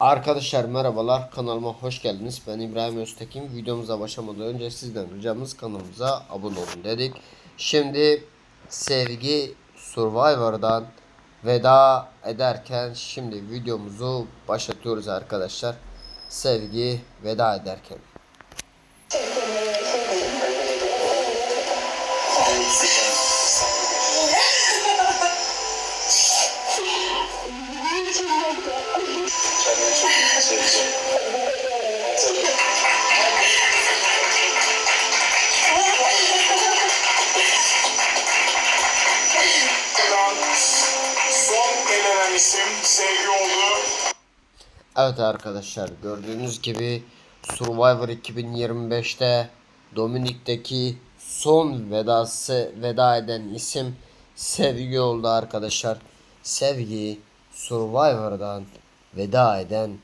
Arkadaşlar merhabalar kanalıma hoş geldiniz. Ben İbrahim Öztekin. Videomuza başlamadan önce sizden ricamız kanalımıza abone olun dedik. Şimdi Sevgi Survivor'dan veda ederken şimdi videomuzu başlatıyoruz arkadaşlar. Sevgi veda ederken. Kendini çok iyi seveceğim. Son elenen isim Sevgi oldu. Evet arkadaşlar gördüğünüz gibi Survivor 2025'te Dominik'teki son vedası veda eden isim Sevgi oldu arkadaşlar. Sevgi Survivor'dan veda eden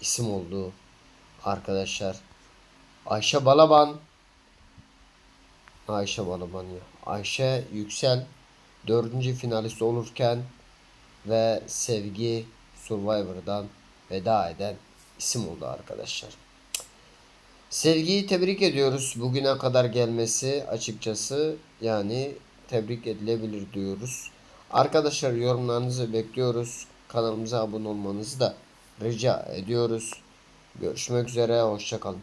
isim oldu arkadaşlar. Ayşe Balaban Ayşe Balaban ya. Ayşe Yüksel dördüncü finalist olurken ve Sevgi Survivor'dan veda eden isim oldu arkadaşlar. Sevgiyi tebrik ediyoruz. Bugüne kadar gelmesi açıkçası yani tebrik edilebilir diyoruz. Arkadaşlar yorumlarınızı bekliyoruz. Kanalımıza abone olmanızı da rica ediyoruz. Görüşmek üzere. Hoşçakalın.